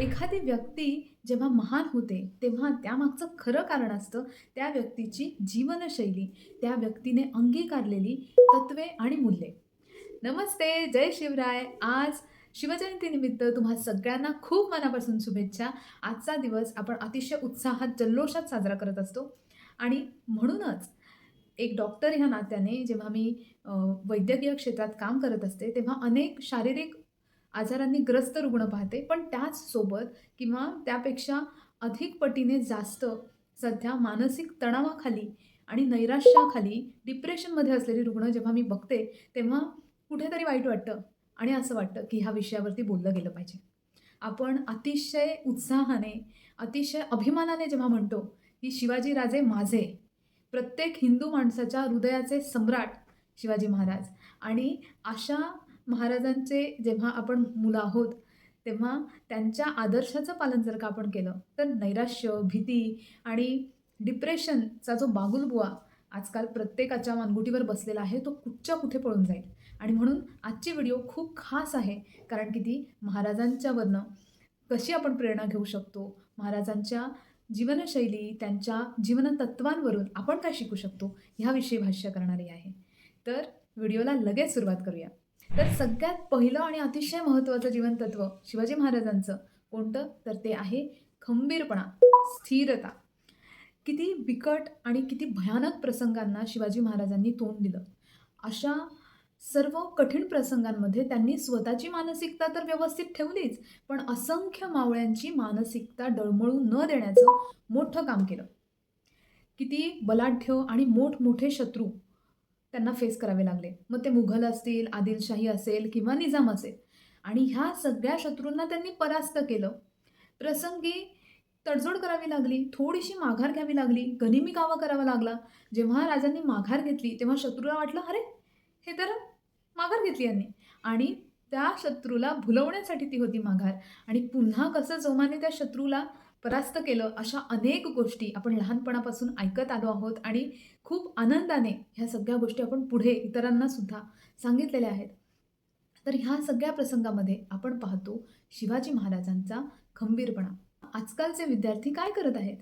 एखादी व्यक्ती जेव्हा महान होते, तेव्हा त्यामागचं खरं कारण असतं त्या व्यक्तीची जीवनशैली, त्या व्यक्तीने अंगीकारलेली तत्त्वे आणि मूल्ये. नमस्ते, जय शिवराय. आज शिवजयंतीनिमित्त तुम्हा सगळ्यांना खूप मनापासून शुभेच्छा. आजचा दिवस आपण अतिशय उत्साहात, जल्लोषात साजरा करत असतो आणि म्हणूनच एक डॉक्टर ह्या नात्याने जेव्हा मी वैद्यकीय क्षेत्रात काम करत असते, तेव्हा अनेक शारीरिक आजारांनी ग्रस्त रुग्ण पाहते. पण त्याचसोबत किंवा त्यापेक्षा अधिक पटीने जास्त सध्या मानसिक तणावाखाली आणि नैराश्याखाली, डिप्रेशनमध्ये असलेली रुग्ण जेव्हा मी बघते, तेव्हा कुठेतरी वाईट वाटतं आणि असं वाटतं, की ह्या विषयावरती बोललं गेलं पाहिजे. आपण अतिशय उत्साहाने, अतिशय अभिमानाने जेव्हा म्हणतो, की शिवाजी राजे माझे, प्रत्येक हिंदू माणसाच्या हृदयाचे सम्राट शिवाजी महाराज आणि अशा महाराजांचे जेव्हा आपण मुलं आहोत, तेव्हा त्यांच्या आदर्शाचं पालन जर का आपण केलं, तर नैराश्य, भीती आणि डिप्रेशनचा जो बागुलबुवा आजकाल प्रत्येकाच्या मानगुटीवर बसलेला आहे, तो कुठच्या कुठे पळून जाईल आणि म्हणून आजची व्हिडिओ खूप खास आहे. कारण की ती महाराजांच्यावरनं कशी आपण प्रेरणा घेऊ शकतो, महाराजांच्या जीवनशैली, त्यांच्या जीवनतत्त्वांवरून आपण काय शिकू शकतो, ह्याविषयी भाष्य करणारी आहे. तर व्हिडिओला लगेच सुरुवात करूया. तर सगळ्यात पहिलं आणि अतिशय महत्त्वाचं जीवनतत्त्व शिवाजी महाराजांचं कोणतं? तर ते आहे खंबीरपणा, स्थिरता. किती बिकट आणि किती भयानक प्रसंगांना शिवाजी महाराजांनी तोंड दिलं. अशा सर्व कठीण प्रसंगांमध्ये त्यांनी स्वतःची मानसिकता तर व्यवस्थित ठेवलीच, पण असंख्य मावळ्यांची मानसिकता डळमळू न देण्याचं मोठं काम केलं. किती बलाढ्य आणि मोठमोठे शत्रू त्यांना फेस करावे लागले. मग ते मुघल असतील, आदिलशाही असेल किंवा निजाम असेल आणि ह्या सगळ्या शत्रूंना त्यांनी परास्त केलं. प्रसंगी तडजोड करावी लागली, थोडीशी माघार घ्यावी लागली, गनिमी कावा करावा लागला. जेव्हा राजांनी माघार घेतली, तेव्हा शत्रूला वाटलं, "अरे, हे तर माघार घेतली यांनी" आणि त्या शत्रूला भुलवण्यासाठी ती होती माघार आणि पुन्हा कसं जोमाने त्या शत्रूला परास्त केलं, अशा अनेक गोष्टी आपण लहानपणापासून ऐकत आलो आहोत आणि खूप आनंदाने ह्या सगळ्या गोष्टी आपण पुढे इतरांना सुद्धा सांगितलेल्या आहेत. तर ह्या सगळ्या प्रसंगामध्ये आपण पाहतो शिवाजी महाराजांचा खंबीरपणा. आजकालचे विद्यार्थी काय करत आहेत?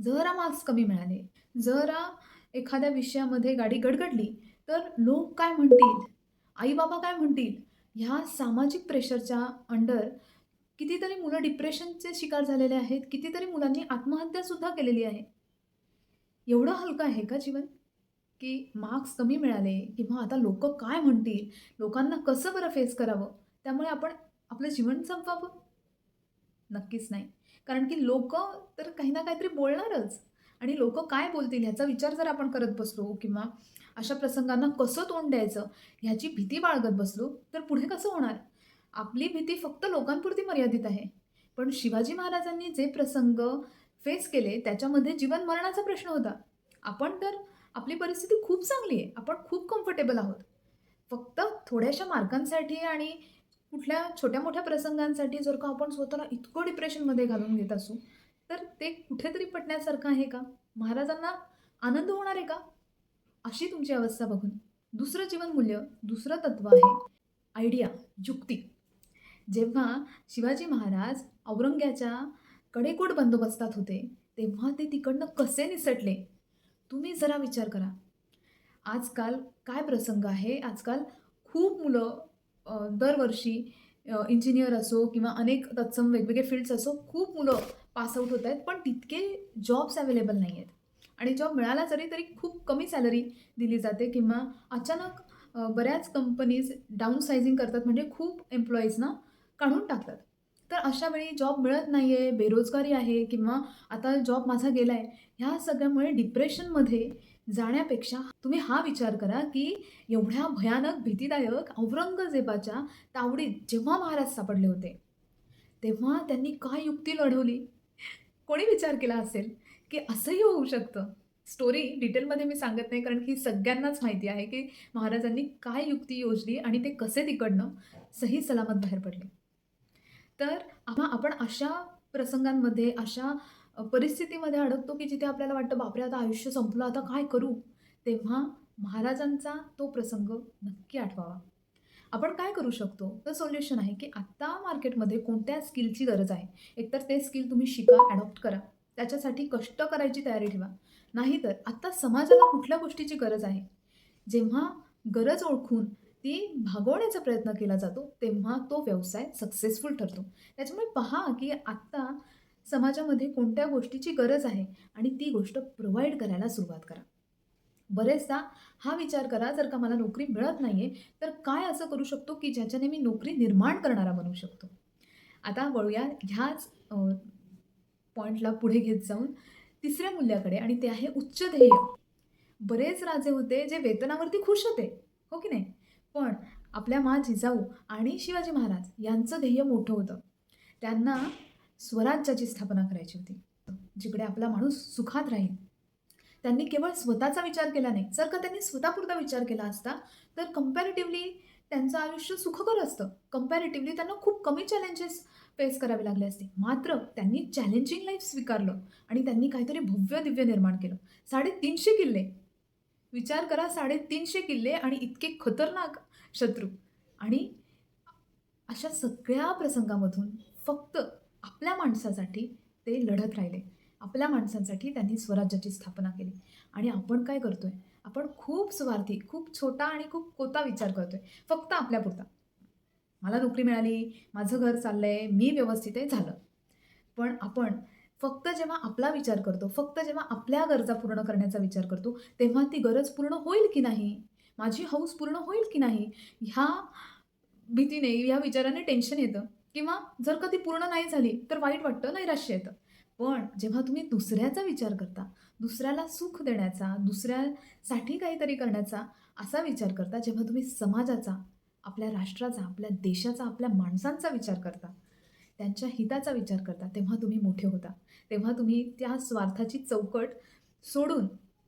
जरा मार्क्स कमी मिळाले, जरा एखाद्या विषयामध्ये गाडी गडगडली, तर लोक काय म्हणतील? आई-बाबा काय म्हणतील? ह्या सामाजिक प्रेशरच्या अंडर कितीतरी मुलं डिप्रेशनचे शिकार झालेले आहेत. कितीतरी मुलांनी आत्महत्यासुद्धा केलेली आहे. एवढं हलकं आहे का जीवन? की मार्क्स कमी मिळाले किंवा आता लोकं काय म्हणतील? लोकांना कसं बरं फेस करावं? त्यामुळे आपण आपलं जीवन संपवावं? नक्कीच नाही. कारण की लोक तर काही ना काहीतरी बोलणारच आणि लोकं काय बोलतील ह्याचा विचार जर आपण करत बसलो किंवा अशा प्रसंगांना कसं तोंड द्यायचं ह्याची भीती बाळगत बसलो, तर पुढे कसं होणार? आपली भीती फक्त लोकांपुरती मर्यादित आहे. पण शिवाजी महाराजांनी जे प्रसंग फेस केले त्याच्यामध्ये जीवन-मरणाचा प्रश्न होता. आपण तर आपली परिस्थिती खूप चांगली आहे. आपण खूप कम्फर्टेबल आहोत. फक्त थोड्याशा मार्कांसाठी आणि कुठल्या छोट्या-मोठ्या प्रसंगांसाठी जर का आपण स्वतःला इतकं डिप्रेशनमध्ये घालून घेत असू, तर ते कुठेतरी पटण्यासारखं आहे का? महाराजांना आनंद होणार आहे का? अशी तुमची अवस्था बघून दुसरं जीवनमूल्य, दुसरं तत्त्व आहे आयडिया, युक्ती. जेव्हा शिवाजी महाराज औरंग्याच्या कडेकोट बंदोबस्तात होते, तेव्हा ते तिकडनं कसे निसटले? तुम्ही जरा विचार करा. आजकाल काय प्रसंग आहे, आजकाल खूप मुलं दरवर्षी इंजिनियर असो किंवा अनेक तत्सम वेगवेगळे फील्ड्स असो, खूप मुलं पासआउट होत आहेत, पण तितके जॉब्स अवेलेबल नाही आहेत आणि जॉब मिळाला जरी तरी खूप कमी सॅलरी दिली जाते किंवा अचानक बऱ्याच कंपनीज डाउन सायझिंग करतात म्हणजे खूप एम्प्लॉईजना काढून टाकतात. तर अशा वेळी जॉब मिळत नाही आहे, बेरोजगारी आहे किंवा आता जॉब माझा गेला आहे, ह्या सगळ्यामुळे डिप्रेशनमध्ये जाण्यापेक्षा तुम्ही हा विचार करा, की एवढ्या भयानक, भीतीदायक औरंगजेबाच्या तावडीत जेव्हा महाराज सापडले होते, तेव्हा त्यांनी काय युक्ती लढवली? कोणी विचार केला असेल, की असंही होऊ शकतं? स्टोरी डिटेलमध्ये मी सांगत नाही कारण की सगळ्यांनाच माहिती आहे, की महाराजांनी काय युक्ती योजली आणि ते कसे तिकडनं सही सलामत बाहेर पडले. तर आम्हा आपण अशा प्रसंगांमध्ये, अशा परिस्थितीमध्ये अडकतो, की जिथे आपल्याला वाटतं, बापरे! आता आयुष्य संपलं, आता काय करू? तेव्हा महाराजांचा तो प्रसंग नक्की आठवावा. आपण काय करू शकतो? तर सोल्युशन आहे की आत्ता मार्केटमध्ये कोणत्या स्किलची गरज आहे? एकतर ते स्किल तुम्ही शिका ॲडॉप्ट करा. त्याच्यासाठी कष्ट करायची तयारी ठेवा. नाहीतर आत्ता समाजाला कुठल्या गोष्टीची गरज आहे? जेव्हा गरज ओळखून ती भागवण्याचा प्रयत्न केला जातो तेव्हा तो व्यवसाय सक्सेसफुल ठरतो. त्याच्यामुळे पहा की आत्ता समाजामध्ये कोणत्या गोष्टीची गरज आहे आणि ती गोष्ट प्रोव्हाइड करायला सुरुवात करा. बरेचदा हा विचार करा जर का मला नोकरी मिळत नाही आहे तर काय असं करू शकतो की ज्याच्याने मी नोकरी निर्माण करणारा बनवू शकतो? आता वळूया ह्याच पॉईंटला पुढे घेत जाऊन तिसऱ्या मूल्याकडे आणि ते आहे उच्च ध्येय. बरेच राजे होते जे वेतनावरती खुश होते हो की नाही? पण आपल्या मा जिजाऊ आणि शिवाजी महाराज यांचं ध्येय मोठं होतं. त्यांना स्वराज्याची स्थापना करायची होती. जिकडे आपला माणूस सुखात राहील. त्यांनी केवळ स्वतःचा विचार केला नाही. जर का त्यांनी स्वतःपुरता विचार केला असता तर कम्पॅरेटिव्हली त्यांचं आयुष्य सुखकर असतं. कम्पॅरेटिव्हली त्यांना खूप कमी चॅलेंजेस फेस करावे लागले असते. मात्र त्यांनी चॅलेंजिंग लाईफ स्वीकारलं आणि त्यांनी काहीतरी भव्य दिव्य निर्माण केलं. साडेतीनशे किल्ले विचार करा साडेतीनशे किल्ले आणि इतके खतरनाक शत्रू. आणि अशा सगळ्या प्रसंगामधून फक्त आपल्या माणसासाठी ते लढत राहिले. आपल्या माणसांसाठी त्यांनी स्वराज्याची स्थापना केली. आणि आपण काय करतो आहे आपण खूप स्वार्थी खूप छोटा आणि खूप कोता विचार करतो आहे फक्त आपल्यापुरता मला नोकरी मिळाली माझं घर चाललं आहे मी व्यवस्थित आहे झालं. पण आपण फक्त जेव्हा आपला विचार करतो फक्त जेव्हा आपल्या गरजा पूर्ण करण्याचा विचार करतो तेव्हा ती गरज पूर्ण होईल की नाही? माझी हौस पूर्ण होईल की नाही? ह्या भीतीने ह्या विचाराने टेन्शन येतं. किंवा जर का ती पूर्ण नाही झाली तर वाईट वाटतं नैराश्य येतं. पण जेव्हा तुम्ही दुसऱ्याचा विचार करता दुसऱ्याला सुख देण्याचा दुसऱ्यासाठी काहीतरी करण्याचा असा विचार करता जेव्हा तुम्ही समाजाचा आपल्या राष्ट्राचा आपल्या देशाचा आपल्या माणसांचा विचार करता त्यांच्या हिताचा विचार करता तेव्हा तुम्ही मोठे होता. तेव्हा तुम्ही त्या स्वार्थाची चौकट सोडून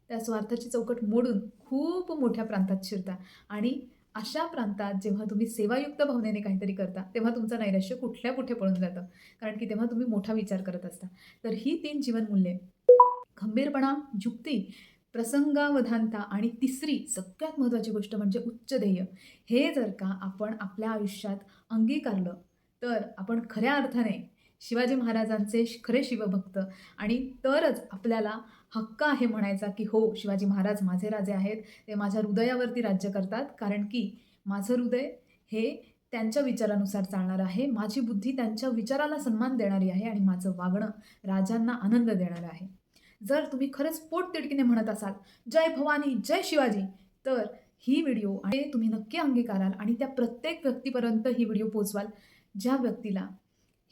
त्या स्वार्थाची चौकट मोडून खूप मोठ्या प्रांतात शिरता. आणि अशा प्रांतात जेव्हा तुम्ही सेवायुक्त भावनेने काहीतरी करता तेव्हा तुमचं नैराश्य कुठल्या कुठे पळून जातं. कारण की तेव्हा तुम्ही मोठा विचार करत असता. तर ही तीन जीवनमूल्ये. खंबीरपणा युक्ती प्रसंगावधानता आणि तिसरी सगळ्यात महत्त्वाची गोष्ट म्हणजे उच्च ध्येय. हे जर का आपण आपल्या आयुष्यात अंगीकारलं तर आपण खऱ्या अर्थाने शिवाजी महाराजांचे खरे शिवभक्त. आणि तरच आपल्याला हक्क आहे म्हणायचा की हो शिवाजी महाराज माझे राजे आहेत. ते माझ्या हृदयावरती राज्य करतात. कारण की माझं हृदय हे त्यांच्या विचारानुसार चालणार आहे. माझी बुद्धी त्यांच्या विचाराला सन्मान देणारी आहे आणि माझं वागणं राजांना आनंद देणारं आहे. जर तुम्ही खरंच पोटतिडकीने म्हणत असाल जय भवानी जय शिवाजी तर ही व्हिडिओ आणि तुम्ही नक्की अंगीकाराल आणि त्या प्रत्येक व्यक्तीपर्यंत ही व्हिडिओ पोचवाल. ज्या व्यक्तीला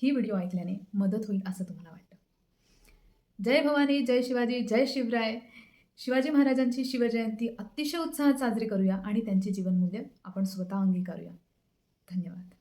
ही व्हिडिओ ऐकल्याने मदत होईल असं तुम्हाला वाटतं. जय भवानी जय शिवाजी जय शिवराय. शिवाजी महाराजांची शिवजयंती अतिशय उत्साहात साजरी करूया आणि त्यांची जीवनमूल्य आपण स्वतः अंगीकारूया. धन्यवाद.